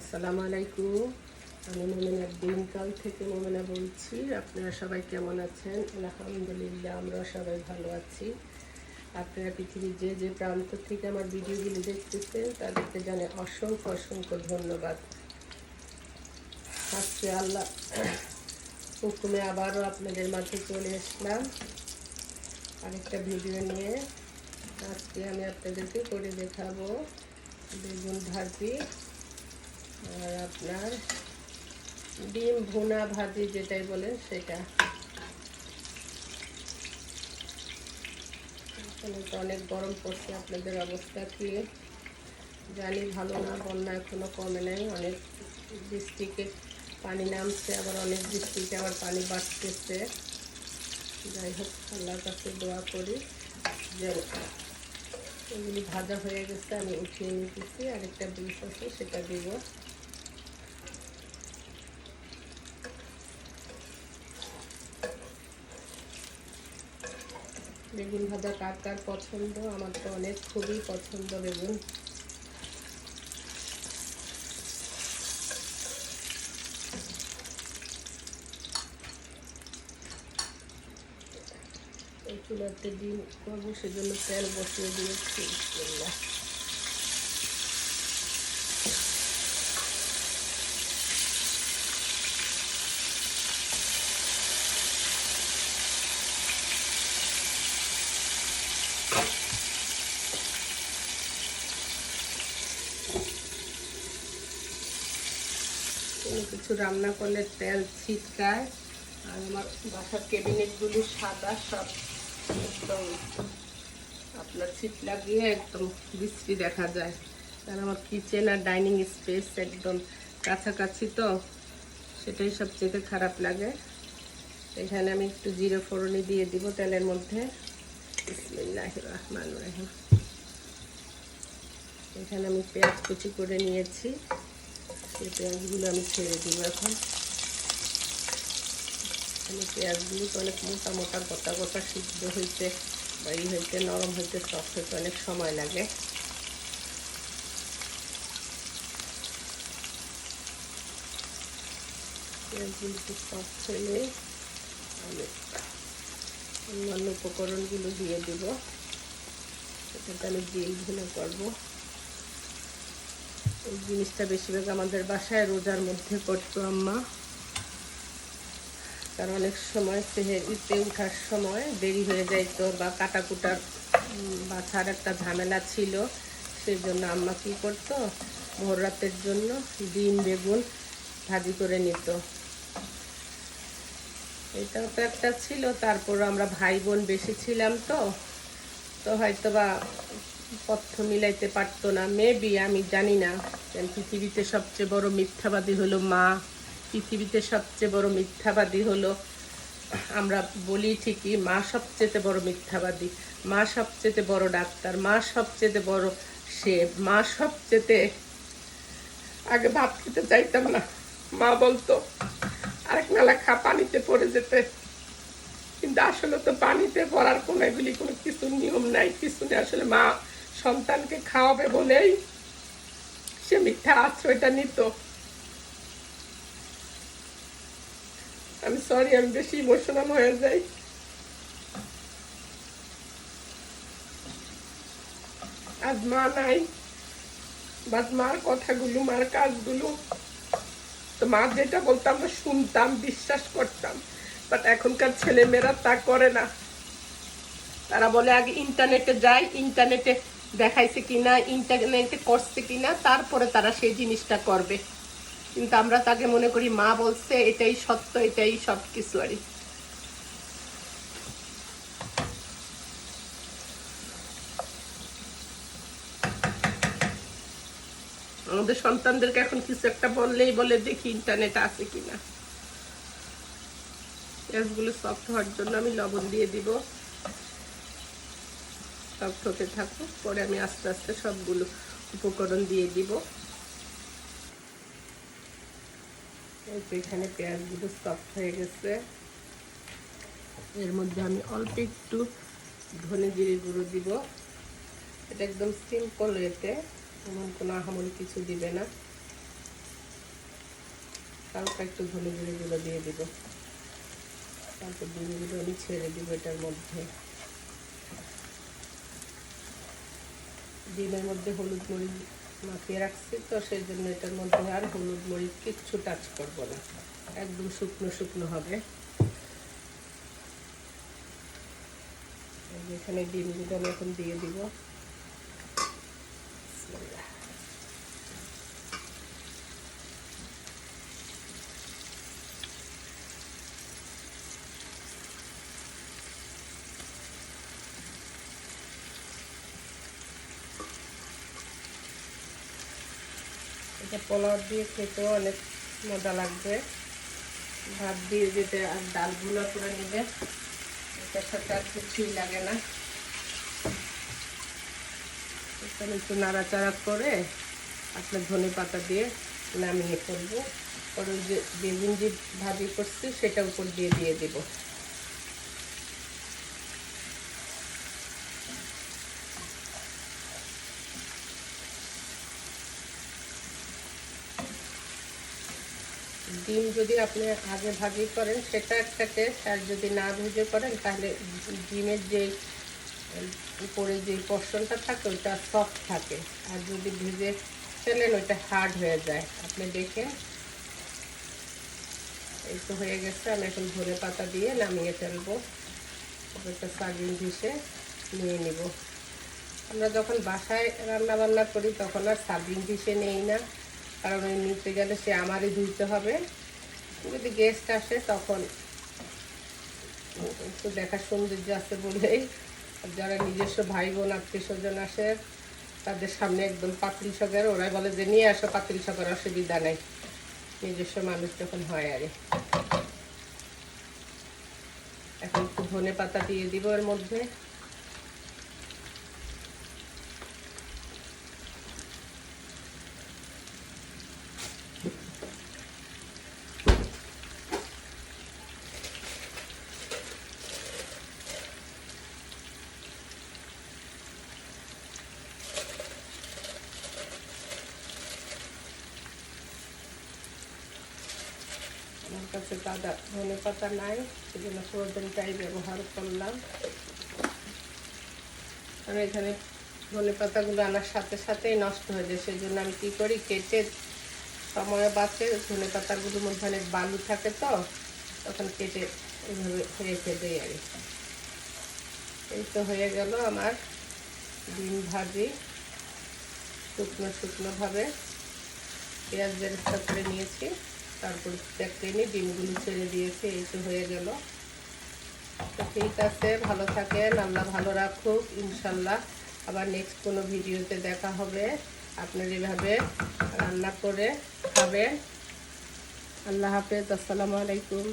আসসালামু আলাইকুম। আমি মোমেনা দিনকাল থেকে মোমেনা বলছি। আপনারা সবাই কেমন আছেন? আলহামদুলিল্লাহ আমরা সবাই ভালো আছি। আপনারা পৃথিবীর যে যে প্রান্ত থেকে আমার ভিডিওগুলি দেখতেছেন, তাদেরকে জানে অসংখ্য অসংখ্য ধন্যবাদ। আজকে আল্লাহ হুকুমে আবারও আপনাদের মাঝে চলে আসলাম আরেকটা ভিডিও নিয়ে। আজকে আমি আপনাদেরকে করে দেখাবো বেগুন ভাজি। আপনার ডিম ভুনা ভাজি যেটাই বলেন সেটা। অনেক গরম পড়ছে আপনাদের অবস্থা কি? জানি ভালো না, বন্যা এখনও কমে নাই, অনেক ডিস্ট্রিক্টে পানি নামছে, আবার অনেক ডিস্ট্রিক্টে আবার পানি বাড়তেছে। যাই হোক, আল্লাহর কাছে দোয়া করি যে এগুলি ভাজা হয়ে গেছে, আমি উঠিয়ে নিতেছি, আরেকটা ডিশ আছে সেটা দিব। বেগুন ভাজা কার কার পছন্দ? আমার তো অনেক খুবই পছন্দ বেগুন। চুলাতে ডিম করব, সেজন্য তেল বসিয়ে দিয়েছি বিসমিল্লাহ। কোনো কিছু রান্না করলে তেল ছিটকায়। আর আমার বাসার ক্যাবিনেটগুলি সাদা, সব একদম আপনার ছিট লাগিয়ে একদম বিশ্রী দেখা যায়। কারণ আমার কিচেন আর ডাইনিং স্পেস একদম কাছাকাছি তো, সেটাই সবচেয়ে খারাপ লাগে। এখানে আমি একটু জিরে ফোড়নি দিয়ে দিব তেলের মধ্যে। এখানে আমি পেঁয়াজ কুচি করে নিয়েছি। সেই পেঁয়াজগুলো আমি ছেড়ে দিব এখন। এখানে পেঁয়াজগুলো তো অনেক মোটা মোটা, গোটা গোটা সিদ্ধ হইতে বা ই হইতে, নরম হইতে সফট হইতে অনেক সময় লাগে। পেঁয়াজগুলো একটু সফট হলে আমি অন্যান্য উপকরণগুলো দিয়ে দেবো। সেটাতে আমি জিল ভুনে করব। এই জিনিসটা বেশিরভাগ আমাদের বাসায় রোজার মধ্যে করতো আম্মা। কারণ অনেক সময় সেহেরিতে উঠার সময় দেরি হয়ে যাইতো বা কাটাকুটার বাছার একটা ঝামেলা ছিল সেই জন্য আম্মা কী করতো? ভোর রাতের জন্য ডিম, বেগুন ভাজি করে নিত। এটাও তো একটা ছিল তারপর আমরা ভাই বোন বেশি ছিলাম তো তো হয়তো বা পথ্য মিলাইতে পারতো না। মেবি আমি জানি না। পৃথিবীতে সবচেয়ে বড় মিথ্যাবাদী হলো মা। পৃথিবীতে সবচেয়ে বড় মিথ্যাবাদী হলো, আমরা বলি ঠিকই, মা সবচেয়ে বড় মিথ্যাবাদী। মা সবচেয়ে বড় ডাক্তার। মা সবচেয়ে বড় শেফ মা সবচেয়ে, আগে ভাত খেতে চাইতাম না। মা বলতো, আরেক নালা খা, পানিতে পড়ে যেতে। কিন্তু আসলে তো পানিতে পড়ার কোনো এগুলি কোনো কিছু নিয়ম নাই। কিছু নেই আসলে মা সন্তানকে খাওয়াবে বলেই সে মিথ্যা আশ্রয়টা নিত। আমি সরি আমি বেশি ইমোশনাল হয়ে যাই। আজ মা নাই, বাদ মার কথাগুলো, মার কাজগুলো। তো মা যেটা বলতো আমরা শুনতাম, বিশ্বাস করতাম। বাট এখনকার ছেলেমেয়েরা তা করে না। তারা বলে, আগে ইন্টারনেটে যাই ইন্টারনেটে দেখাইছে কিনা ইন্টারনেটে করছে কিনা, তারপরে তারা সেই জিনিসটা করবে। কিন্তু আমরা তাকে মনে করি, মা বলছে, এটাই সত্য, এটাই সব কিছু আরই আমাদের সন্তানদেরকে এখন কিছু একটা বললেই বলে, দেখি ইন্টারনেট আছে কিনা। পেঁয়াজগুলো সফট হওয়ার জন্য আমি লবণ দিয়ে দিব। সফট হতে থাকুক, পরে আমি আস্তে আস্তে সবগুলো উপকরণ দিয়ে দিব। এই তো এখানে পেঁয়াজগুলো সফট হয়ে গেছে। এর মধ্যে আমি অল্প একটু ধনে জিরে গুঁড়ো দিব। এটা একদম সিম্পল এতে, এমন কোনো আহামরি কিছু দিবে না। হালকা একটু ধনে জিরে গুঁড়ো দিয়ে দিব। তারপর ডিমগুলো আমি ছেড়ে দিব এটার মধ্যে। ডিমের মধ্যে হলুদ মরিচ মাখিয়ে রাখছি, তো সেই জন্য এটার মধ্যে আর হলুদ মরিচ কিচ্ছু টাচ করব না। একদম শুকনো শুকনো হবে। এখানে ডিমগুলো আমি এখন দিয়ে দিব। এটা পোলাও দিয়ে খেতেও অনেক মজা লাগবে। ভাত দিয়ে যেতে আর ডালগুলো করে নিবে। এটার সাথে আর কিছুই লাগে না। একটু নাড়াচাড়া করে আপনার ধনে পাতা দিয়ে নামিয়ে পরে ওই যে বেগুন যে ভাজি করছি, সেটা উপর দিয়ে দিয়ে দিব। ডিম যদি আপনি আগে ভাজি করেন, সেটা একটা টেস্ট আর যদি না ভেজে করেন, তাহলে ডিমের যে, উপরে যে পোর্শনটা থাকে, ওইটা সফট থাকে। আর যদি ভেজে ফেলেন, ওইটা হার্ড হয়ে যায়। আপনি দেখেন এই তো হয়ে গেছে। আমি এখন ধনে পাতা দিয়ে নামিয়ে ফেলব। একটা সার্ভিং ডিশে নিয়ে নিব। আমরা যখন বাসায় রান্না বান্না করি, তখন আর সার্ভিং ডিশে নেই না। কারণ ওই নিতে গেলে সে আমারই ধুইতে হবে। যদি গেস্ট আসে তখন একটু দেখার সৌন্দর্য আছে বলেই যারা নিজস্ব ভাই বোন আত্মীয় স্বজন আসে, তাদের সামনে একদম পাতিল সগের, ওরাই বলে যে, নিয়ে আসো পাতিল সগের, অসুবিধা নেই। নিজস্ব মানুষ যখন হয় আরে। এখন একটু ধনে পাতা দিয়ে দিব এর মধ্যে। আমার কাছে দাদা ধনে পাতা নাই সেজন্য ফ্রোজেনটাই ব্যবহার করলাম আমি এখানে ধনে পাতাগুলো আনার সাথে সাথেই নষ্ট হয়ে যায় সেই জন্য আমি কী করি কেটে সময় বাঁচে ধনে পাতাগুলোর মধ্যে অনেক বালু থাকে তো তখন কেটে এইভাবে রেখে দিই আর। এই তো হয়ে গেল, আমার ডিম ভাজি, শুকনো শুকনোভাবে পেঁয়াজ বেরেস্তা করে নিয়েছি তারপর দেখতে নিয়ে ডিমগুলো ছেড়ে দিয়েছে, এই তো হয়ে গেল। তো ঠিক আছে, ভালো থাকেন, আল্লাহ ভালো রাখুক, ইনশাল্লাহ। আবার নেক্সট কোনো ভিডিওতে দেখা হবে। আপনার এভাবে রান্না করে খাবেন। আল্লাহ হাফেজ, আসসালামু আলাইকুম।